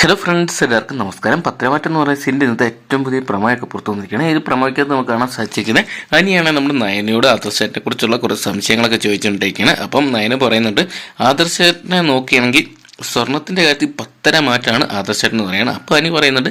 Hello friends എല്ലാവർക്കും നമസ്കാരം. പത്രമാറ്റം എന്ന് പറയുന്ന സിന്റെ ഇന്നത്തെ ഏറ്റവും പുതിയ പ്രമേയൊക്കെ പുറത്തു വന്നിരിക്കുകയാണ്. ഈ പ്രമേയക്കകത്ത് നമുക്ക് കാണാൻ സാധിച്ചിരിക്കുന്നത് അനിയാണ് നമ്മുടെ നയനയോട് ആദർശേട്ടനെ കുറിച്ചുള്ള കുറച്ച് സംശയങ്ങളൊക്കെ ചോദിച്ചുകൊണ്ടിരിക്കുകയാണ്. അപ്പം നയന പറയുന്നുണ്ട് ആദർശത്തിനെ നോക്കുകയാണെങ്കിൽ സ്വർണത്തിന്റെ കാര്യത്തിൽ പത്തര മാറ്റാണ് ആദർശേട്ടൻ എന്ന് പറയുന്നത്. അപ്പോൾ അനി പറയുന്നുണ്ട്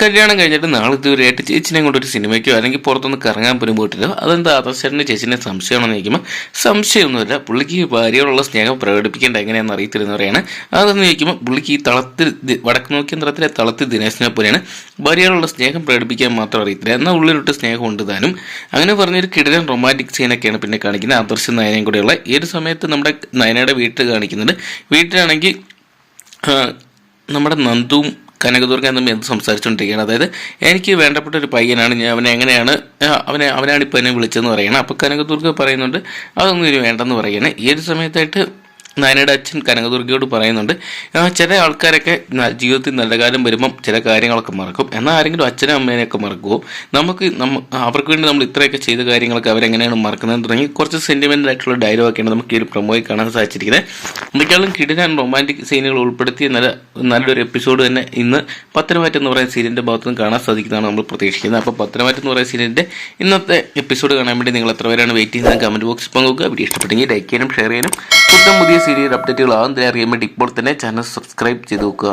കല്യാണം കഴിഞ്ഞിട്ട് നാളെ ഇതുവരെയായിട്ട് ചേച്ചിനെ കൊണ്ട് ഒരു സിനിമയ്ക്കോ അല്ലെങ്കിൽ പുറത്തൊന്ന് കറങ്ങാൻ പോലും പോയിട്ടില്ല. അതെന്താ ആദർശേട്ടന്റെ ചേച്ചിനെ സംശയമാണെന്ന് ചോദിക്കുമ്പോൾ സംശയമൊന്നുമില്ല. പുള്ളിക്ക് ഭാര്യയോടുള്ള സ്നേഹം പ്രകടിപ്പിക്കേണ്ട എങ്ങനെയാണെന്ന് അറിയത്തില്ലെന്ന് പറയാണ് അതെന്ന് ചോദിക്കുമ്പോൾ പുള്ളിക്ക് ഈ തളത്തിൽ വടക്ക് നോക്കിയ യന്ത്രത്തിലെ തളത്തിൽ ദിനേശിനെ പോലെയാണ് ഭാര്യയോടുള്ള സ്നേഹം പ്രകടിപ്പിക്കാൻ മാത്രം അറിയത്തില്ല. എന്നാൽ ഉള്ളിലൊട്ട് സ്നേഹം ഉണ്ട് താനും. അങ്ങനെ പറഞ്ഞൊരു കിടലൻ റൊമാന്റിക് സീനൊക്കെയാണ് പിന്നെ കാണിക്കുന്നത്. ആദർശ നയനയും കൂടെയുള്ള. ഒരു സമയത്ത് നമ്മുടെ നയനയുടെ വീട്ടിൽ കാണിക്കുന്നുണ്ട്. വീട്ടിലാണെങ്കിൽ നമ്മുടെ നന്ദുവും കനകദുർഗ എന്നും എന്ത് സംസാരിച്ചുകൊണ്ടിരിക്കുകയാണ്? അതായത് എനിക്ക് വേണ്ടപ്പെട്ട ഒരു പയ്യനാണ് ഞാൻ അവനെ എങ്ങനെയാണ് അവനെ അവനാണ് ഇപ്പോൾ എന്നെ വിളിച്ചതെന്ന് പറയണം. അപ്പോൾ കനകദുർഗ പറയുന്നുണ്ട് അതൊന്നും ഇനി വേണ്ടെന്ന് പറയണേ. ഈ ഒരു സമയത്തായിട്ട് നയനയുടെ അച്ഛൻ കനകദുർഗയോട് പറയുന്നുണ്ട് ചില ആൾക്കാരൊക്കെ ജീവിതത്തിൽ നല്ല കാലം വരുമ്പം ചില കാര്യങ്ങളൊക്കെ മറക്കും. എന്നാൽ ആരെങ്കിലും അച്ഛനും അമ്മേനെയൊക്കെ മറക്കുമോ നമുക്ക് നമ്മ അവർക്ക് വേണ്ടി നമ്മൾ ഇത്രയൊക്കെ ചെയ്ത കാര്യങ്ങളൊക്കെ അവരെങ്ങനെയാണ് മറക്കുന്നത് തുടങ്ങി കുറച്ച് സെന്റിമെന്റൽ ആയിട്ടുള്ള ഡയലോഗൊക്കെയാണ് നമുക്ക് ഈ ഒരു പ്രൊമോയിൽ കാണാൻ സാധിച്ചിരിക്കുന്നത്. എന്തൊക്കെയാലും കിടിലാൻ റൊമാന്റിക് സീനുകൾ ഉൾപ്പെടുത്തിയ നല്ല നല്ലൊരു എപ്പിസോഡ് തന്നെ ഇന്ന് പത്തനമാറ്റം എന്ന് പറയുന്ന സീരിയലിന്റെ ഭാഗത്ത് നിന്ന് കാണാൻ സാധിക്കുന്നതാണ് നമ്മൾ പ്രതീക്ഷിക്കുന്നത്. അപ്പോൾ പത്തനമാറ്റം എന്ന് പറയുന്ന സീരിയലിന്റെ ഇന്നത്തെ എപ്പിസോഡ് കാണാൻ വേണ്ടി നിങ്ങൾ എത്ര പേരാണ് വെയിറ്റ് ചെയ്യുന്നത് കമന്റ് ബോക്സിൽ പങ്കുവെക്കുക. വീഡിയോ ഇഷ്ടപ്പെട്ടെങ്കിൽ ലൈക്ക് ചെയ്യാനും ഷെയർ ചെയ്യാനും പുത്തൻ പുതിയ സീരിയൽ അപ്ഡേറ്റുകൾ ആകും അറിയാൻ വേണ്ടി ഇപ്പോൾ തന്നെ ചാനൽ സബ്സ്ക്രൈബ് ചെയ്ത് നോക്കുക.